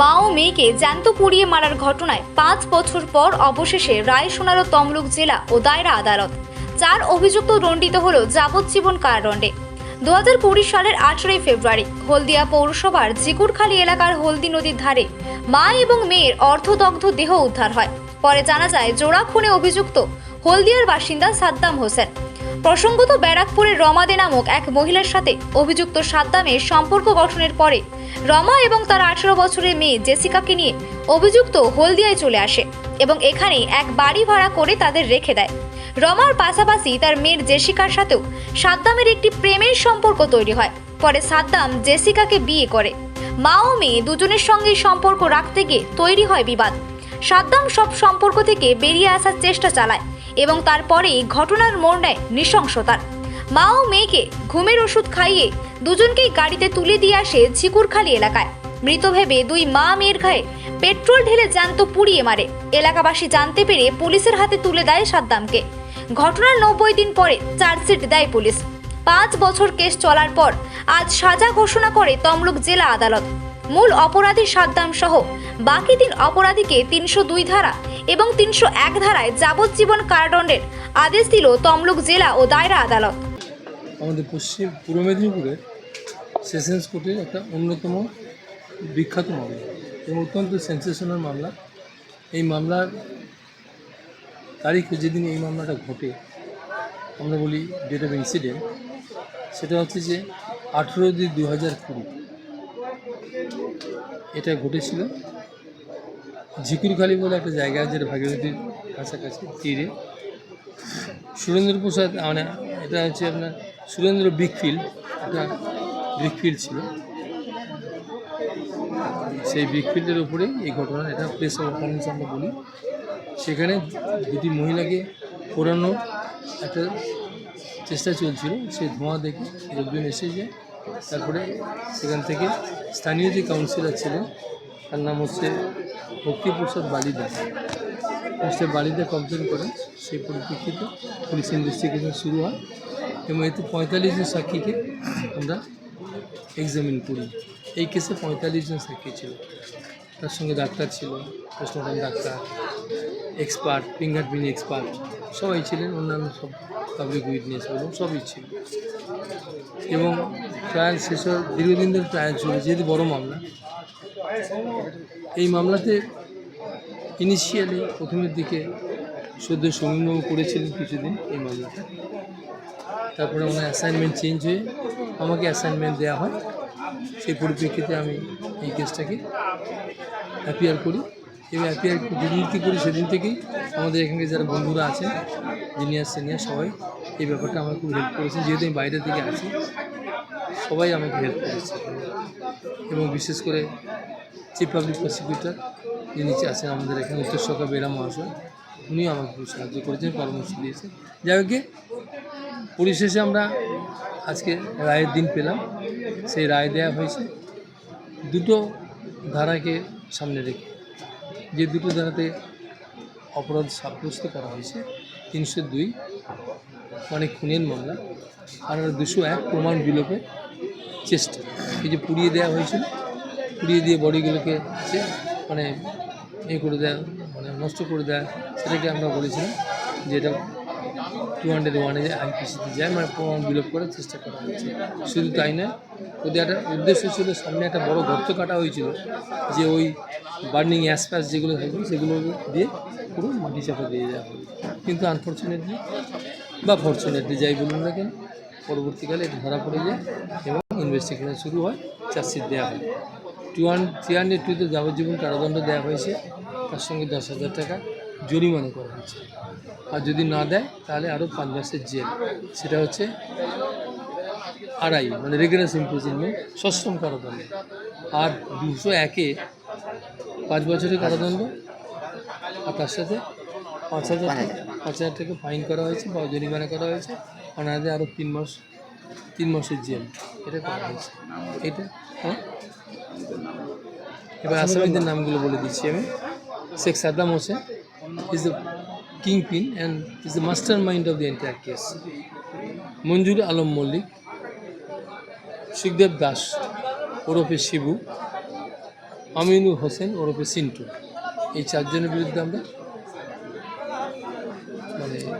মা ও মেয়েকে জ্যান্ত পুড়িয়ে মারার ঘটনায় পাঁচ বছর পর অবশেষে রায় শোনালো তমলুক জেলা ও দায়রা আদালত। চার অভিযুক্ত দণ্ডিত হল যাবজ্জীবন কারাদণ্ডে। দু হাজার কুড়ি সালের আঠেরোই ফেব্রুয়ারি হলদিয়া পৌরসভার জিকুরখালী এলাকার হলদি নদীর ধারে মা এবং মেয়ের অর্ধদগ্ধ দেহ উদ্ধার হয়। পরে জানা যায় জোড়া খুনে অভিযুক্ত হলদিয়ার বাসিন্দা সাদ্দাম হোসেন। প্রসঙ্গত ব্যারাকপুরের রমাদে নামক এক মহিলার সাথে অভিযুক্ত সাদ্দামের সম্পর্ক গঠনের পরে রমা এবং তার আঠেরো বছরের মেয়ে জেসিকাকে নিয়ে অভিযুক্ত হলদিয়ায় চলে আসে এবং এখানেই এক বাড়ি ভাড়া করে তাদের রেখে দেয়। রমার পাশাপাশি তার মেয়ের জেসিকার সাথেও সাদ্দামের একটি প্রেমের সম্পর্ক তৈরি হয়। পরে সাদ্দাম জেসিকাকে বিয়ে করে। মা ও মেয়ে দুজনের সঙ্গে সম্পর্ক রাখতে গিয়ে তৈরি হয় বিবাদ। সাদ্দাম সব সম্পর্ক থেকে বেরিয়ে আসার চেষ্টা চালায় এবং তারপরেই ঘটনার মোড় নেয় নৃশংসতার। মা ও মেয়েকে ঘুমের ওষুধ খাইয়ে দুজনকেই গাড়িতে তুলে দিয়ে আসে ঝিকুরখালি এলাকায়। মৃত ভেবে দুই মা মেয়ের গায়ে পেট্রোল ঢেলে জ্যান্ত পুড়িয়ে মারে। এলাকাবাসী জানতে পেরে পুলিশের হাতে তুলে দেয় সাদ্দামকে। ঘটনার নব্বই দিন পরে চার্জশিট দেয় পুলিশ। পাঁচ বছর কেস চলার পর আজ সাজা ঘোষণা করে তমলুক জেলা আদালত। মূল অপরাধী সাদ্দাম সহ বাকি তিন অপরাধীকে তিনশো দুই ধারা এবং তিনশো এক ধারায় যাবজ্জীবন কারাদণ্ডের আদেশ দিল তমলুক জেলা ও দায়রা আদালত। আমাদের পশ্চিম পূর্ব মেদিনীপুরের সেশনস কোর্টের একটা অন্যতম বিখ্যাত মামলা এবং অত্যন্ত সেন্সেশনাল মামলা। এই মামলার তারিখ যেদিন এই মামলাটা ঘটে, আমরা বলি ডেট অফ ইনসিডেন্ট সেটা হচ্ছে যে আঠেরো দুই দু হাজার কুড়ি। এটা ঘটেছিল। ঝিকুরখালি বলে একটা জায়গা আছে যেটা ভাগীরথীর কাছাকাছি, তীরে। সুরেন্দ্র প্রসাদ মানে এটা হচ্ছে আপনার সুরেন্দ্র ব্রিকফিল্ড এটা ব্রিকফিল্ড ছিল। সেই ব্রিকফিল্ডের উপরে এই ঘটনা, এটা প্লেস অফ অফারেন্স আমরা বলি। সেখানে দুটি মহিলাকে পোড়ানোর একটা চেষ্টা চলছিল সেই ধোঁয়া দেখে লোকজন এসে যায়। তারপরে সেখান থেকে স্থানীয় যে কাউন্সিলর ছিলেন তার নাম হচ্ছে ভক্তিপ্রসাদ বালিদা সে বাড়িতে কমপ্লেন করেন সেই পরিপ্রেক্ষিতে পুলিশ ইনভেস্টিগেশন শুরু হয় এবং এতে পঁয়তাল্লিশ জন সাক্ষীকে আমরা এক্সামিন করি। এই কেসে পঁয়তাল্লিশ জন সাক্ষী ছিল। তার সঙ্গে ডাক্তার ছিল পোস্টমর্টম ডাক্তার এক্সপার্ট ফিঙ্গারপ্রিন্ট এক্সপার্ট সবাই ছিলেন। অন্যান্য সব পাবলিক উইটনেস বলুন, সবই ছিল। এবং ট্রায়াল শেষ হওয়ার দীর্ঘদিন ধরে ট্রায়াল চলে যেহেতু বড় মামলা। এই মামলাতে ইনিশিয়ালি প্রথমের দিকে সদ্য সমীমবাবু করেছিলেন কিছুদিন এই মামলাটা। তারপরে ওনার অ্যাসাইনমেন্ট চেঞ্জ হয়ে আমাকে অ্যাসাইনমেন্ট দেওয়া হয়। সেই পরিপ্রেক্ষিতে আমি এই কেসটাকে অ্যাপিয়ার করি। এবং অ্যাপিয়ার যেদিন করি সেদিন থেকেই আমাদের এখানে যারা বন্ধুরা আছেন জুনিয়র সিনিয়র সবাই এই ব্যাপারটা আমার খুব হেল্প করেছেন। যেহেতু আমি বাইরে থেকে আছি সবাই আমাকে হেল্প করেছে। এবং বিশেষ করে চিফ পাবলিক প্রসিকিউটর যিনি আছেন আমাদের এখানে উত্তর সরকার বেরা মহাশয়, উনিও আমাকে সাহায্য করেছেন, পরামর্শ দিয়েছেন। যাই হোক পরিশেষে আমরা আজকে রায়ের দিন পেলাম। সেই রায় দেওয়া হয়েছে। দুটো ধারাকে সামনে রেখে, যে দুটো ধারাতে অপরাধ সাব্যস্ত করা হয়েছে, তিনশো দুই মানে খুনের মামলা। আর দুশো এক প্রমাণ বিলোপের চেষ্টা। এই যে পুড়িয়ে দেওয়া হয়েছিল, পুড়িয়ে দিয়ে বডিগুলোকে সে মানে এ করে দেয় মানে নষ্ট করে দেয়, সেটাকে আমরা বলেছিলাম যে এটা টু হান্ড্রেড ওয়ানে আইপিসিতে যায় মানে প্রমাণ বিলোপ করার চেষ্টা করা হয়েছে। শুধু তাই নয়, ওদের একটা উদ্দেশ্য ছিল, সামনে একটা বড় গর্ত কাটা হয়েছিল, যে ওই বার্নিং অ্যাসপ্যাস যেগুলো থাকবে, সেগুলো দিয়ে পুরো মাটি চাপা দিয়ে দেওয়া হবে। কিন্তু আনফর্চুনেটলি বা ফর্চুনেটলি যাই বলুন না কেন, পরবর্তীকালে ধরা পড়ে যায় এবং ইনভেস্টিগেশন শুরু হয়, চার্জশিট দেওয়া হয়। টু হান্ড্রেড থ্রি হান্ড্রেড টুতে যাবজ্জীবন কারাদণ্ড দেওয়া হয়েছে, তার সঙ্গে দশ হাজার টাকা জরিমানা করা হয়েছে। আর যদি না দেয়, তাহলে আরও পাঁচ মাসের জেল। সেটা হচ্ছে আড়াই মানে রেগুলার ইমপ্রিজনমেন্ট সশ্রম কারাদণ্ড। আর দুশো একে পাঁচ বছরের কারাদণ্ড, আর তার সাথে পাঁচ হাজার পাঁচ হাজার। টাকা ফাইন করা হয়েছে বা জরিমানা করা হয়েছে। অনায়াসে আরও তিন মাস তিন মাসের জেল এটা করা হয়েছে। এটা? হ্যাঁ? এবার আসামিদের নামগুলো বলে দিচ্ছি আমি। Sheikh Saddam Hossain is the kingpin and is the mastermind of the entire case Manjur Alam Mallick Sukhdev Das ওরফে শিবু আমিনুল হোসেন ওরফে সিন্টু। এই চারজনের বিরুদ্ধে আমরা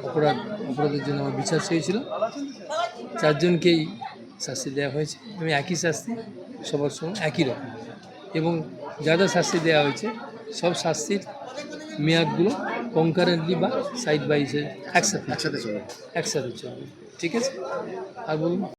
অপরাধ অপরাধের জন্য আমার বিচার চেয়েছিল চারজনকেই শাস্তি দেওয়া হয়েছে আমি একই শাস্তি সবার সময় একই রকম। এবং যা যা শাস্তি দেওয়া হয়েছে সব শাস্তির মেয়াদগুলো কনকারেন্টলি বা সাইড বাই সাইড একসাথে একসাথে চলবে একসাথে চলবে। ঠিক আছে? আর বলুন।